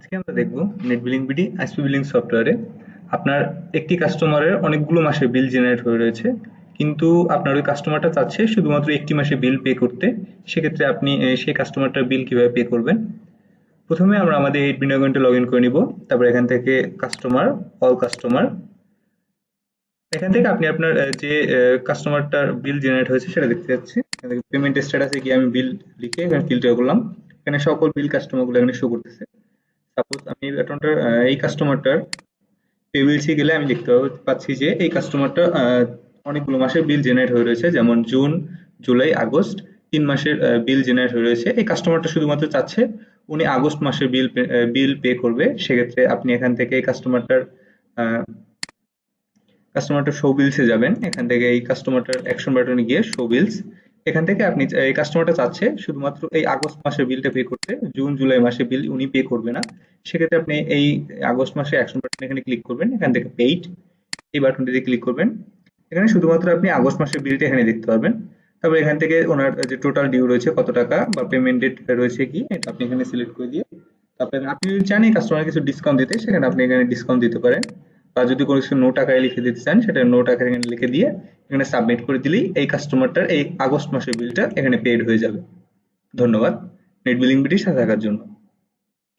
আজকে আমরা দেখব net billing BD ISP billing সফটওয়্যারে আপনার একটি কাস্টমারের অনেকগুলো মাসের বিল জেনারেট হয়ে রয়েছে। কিন্তু আপনার ওই কাস্টমারটা চাচ্ছে শুধুমাত্র একটি মাসে বিল পে করতে। সেক্ষেত্রে আপনি সেই কাস্টমারটার বিল কীভাবে পে করবেন? প্রথমে আমরা আমাদের এইট বিন অ্যাকাউন্টে লগ ইন করে নিব। তারপর এখান থেকে কাস্টমার অল কাস্টমার এখান থেকে আপনি আপনার যে কাস্টমারটার বিল জেনারেট হয়েছে সেটা দেখতে যাচ্ছি। পেমেন্ট স্ট্যাটাসে গিয়ে আমি বিল লিখে এখানে ফিল্টার করলাম। এখানে সকল বিল কাস্টমারগুলো এখানে শো করতেছে। সাপোজ আমি এই অ্যাকাউন্টটার এই কাস্টমারটার পেবিলসে গেলে আমি দেখতে পাচ্ছি যে এই কাস্টমারটা অনেকগুলো মাসের বিল জেনারেট হয়ে রয়েছে। যেমন জুন জুলাই আগস্ট তিন মাসের বিল জেনারেট হয়ে রয়েছে। এই কাস্টমারটা শুধুমাত্র চাচ্ছে উনি আগস্ট মাসের বিল বিল পে করবে। সেক্ষেত্রে আপনি এখান থেকে এই কাস্টমারটার কাস্টমারটা শো বিলসে যাবেন। এখান থেকে এই কাস্টমারটার অ্যাকশন বাটনে গিয়ে শো বিলস এখান থেকে আপনি এই কাস্টমারটা চাচ্ছে শুধুমাত্র এই আগস্ট মাসের বিলটা পে করতে জুন জুলাই মাসে বিল উনি পে করবে না। সেক্ষেত্রে আপনি এই আগস্ট মাসে অ্যাকশন বাটন এখানে ক্লিক করবেন, এখান থেকে পেইড এই বাটনটিতে ক্লিক করবেন। এখানে শুধুমাত্র আপনি আগস্ট মাসের বিলটা এখানে দেখতে পাবেন তারপর এখান থেকে ওনার যে টোটাল ডিউ রয়েছে কত টাকা বা পেমেন্ট ডেট রয়েছে কি, এটা আপনি এখানে সিলেক্ট করে দিয়ে, তারপরে আপনি যদি চান এই কাস্টমার কিছু ডিসকাউন্ট দিতে, সেখানে আপনি এখানে ডিসকাউন্ট দিতে পারেন। বা যদি কোনো কিছু নো টাকায় লিখে দিতে চান, সেটা নো টাকা এখানে লিখে দিয়ে এখানে সাবমিট করে দিলেই এই কাস্টমারটার এই আগস্ট মাসের বিলটা এখানে পেড হয়ে যাবে। ধন্যবাদ। নেট বিলিং বিটির সাথে থাকার জন্য।